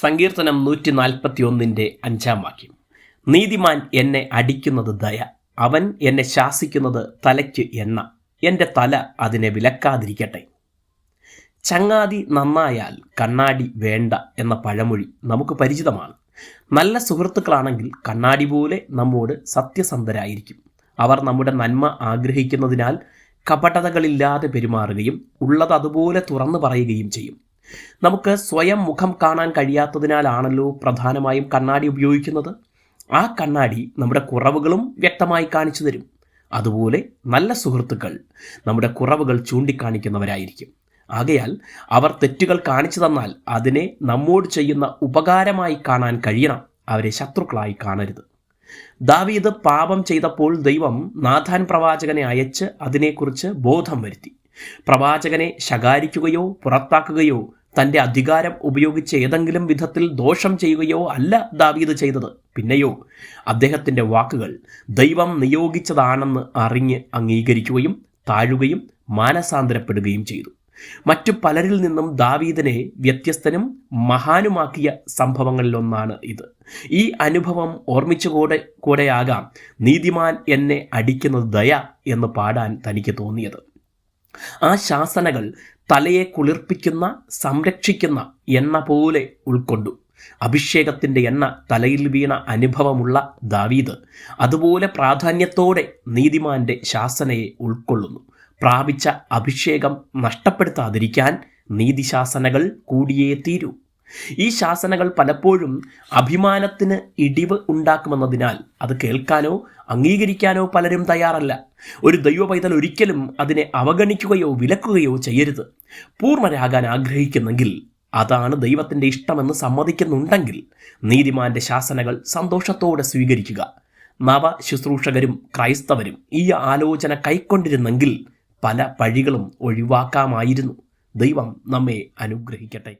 സങ്കീർത്തനം നൂറ്റി നാൽപ്പത്തി ഒന്നിന്റെ അഞ്ചാം വാക്യം. നീതിമാൻ എന്നെ അടിക്കുന്നത് ദയ അവൻ എന്നെ ശാസിക്കുന്നത് തലയ്ക്ക് എണ്ണ എന്റെ തല അതിനെ വിലക്കാതിരിക്കട്ടെ. ചങ്ങാതി നന്നായാൽ കണ്ണാടി വേണ്ട എന്ന പഴമൊഴി നമുക്ക് പരിചിതമാണ്. നല്ല സുഹൃത്തുക്കളാണെങ്കിൽ കണ്ണാടി പോലെ നമ്മോട് സത്യസന്ധരായിരിക്കും. അവർ നമ്മുടെ നന്മ ആഗ്രഹിക്കുന്നതിനാൽ കപടതകളില്ലാതെ പെരുമാറുകയും ഉള്ളത് അതുപോലെ തുറന്നു പറയുകയും ചെയ്യും. നമുക്ക് സ്വയം മുഖം കാണാൻ കഴിയാത്തതിനാലാണല്ലോ പ്രധാനമായും കണ്ണാടി ഉപയോഗിക്കുന്നത്. ആ കണ്ണാടി നമ്മുടെ കുറവുകളും വ്യക്തമായി കാണിച്ചു തരും. അതുപോലെ നല്ല സുഹൃത്തുക്കൾ നമ്മുടെ കുറവുകൾ ചൂണ്ടിക്കാണിക്കുന്നവരായിരിക്കും. ആകയാൽ അവർ തെറ്റുകൾ കാണിച്ചു തന്നാൽ അതിനെ നമ്മോട് ചെയ്യുന്ന ഉപകാരമായി കാണാൻ കഴിയണം. അവരെ ശത്രുക്കളായി കാണരുത്. ദാവീദ് പാപം ചെയ്തപ്പോൾ ദൈവം നാഥാൻ പ്രവാചകനെ അയച്ച് അതിനെക്കുറിച്ച് ബോധം വരുത്തി. പ്രവാചകനെ ശകാരിക്കുകയോ പുറത്താക്കുകയോ തന്റെ അധികാരം ഉപയോഗിച്ച് ഏതെങ്കിലും വിധത്തിൽ ദോഷം ചെയ്യുകയോ അല്ല ദാവീദ് ചെയ്തത്. പിന്നെയോ അദ്ദേഹത്തിന്റെ വാക്കുകൾ ദൈവം നിയോഗിച്ചതാണെന്ന് അറിഞ്ഞ് അംഗീകരിക്കുകയും താഴുകയും മാനസാന്തരപ്പെടുകയും ചെയ്തു. മറ്റു പലരിൽ നിന്നും ദാവീദിനെ വ്യത്യസ്തനും മഹാനുമാക്കിയ സംഭവങ്ങളിലൊന്നാണ് ഇത്. ഈ അനുഭവം ഓർമ്മിച്ചുകൂടെ കൂടെയാകാം നീതിമാൻ എന്നെ അടിക്കുന്നത് ദയ എന്ന് പാടാൻ തനിക്ക് തോന്നിയത്. ആ ശാസനകൾ തലയെ കുളിർപ്പിക്കുന്ന സംരക്ഷിക്കുന്ന എണ്ണ പോലെ ഉൾക്കൊണ്ടു. അഭിഷേകത്തിന്റെ എണ്ണ തലയിൽ വീണ അനുഭവമുള്ള ദാവീദ് അതുപോലെ പ്രാധാന്യത്തോടെ നീതിമാന്റെ ശാസനയെ ഉൾക്കൊള്ളുന്നു. പ്രാപിച്ച അഭിഷേകം നഷ്ടപ്പെടുത്താതിരിക്കാൻ നീതിശാസനകൾ കൂടിയേ തീരൂ. ഈ ശാസനകൾ പലപ്പോഴും അഭിമാനത്തിന് ഇടിവ് ഉണ്ടാക്കുമെന്നതിനാൽ അത് കേൾക്കാനോ അംഗീകരിക്കാനോ പലരും തയ്യാറല്ല. ഒരു ദൈവ പൈതൽ ഒരിക്കലും അതിനെ അവഗണിക്കുകയോ വിലക്കുകയോ ചെയ്യരുത്. പൂർണരാകാൻ ആഗ്രഹിക്കുന്നെങ്കിൽ അതാണ് ദൈവത്തിന്റെ ഇഷ്ടമെന്ന് സമ്മതിക്കുന്നുണ്ടെങ്കിൽ നീതിമാന്റെ ശാസനകൾ സന്തോഷത്തോടെ സ്വീകരിക്കുക. നവ ശുശ്രൂഷകരും ക്രൈസ്തവരും ഈ ആലോചന കൈക്കൊണ്ടിരുന്നെങ്കിൽ പല പഴികളും ഒഴിവാക്കാമായിരുന്നു. ദൈവം നമ്മെ അനുഗ്രഹിക്കട്ടെ.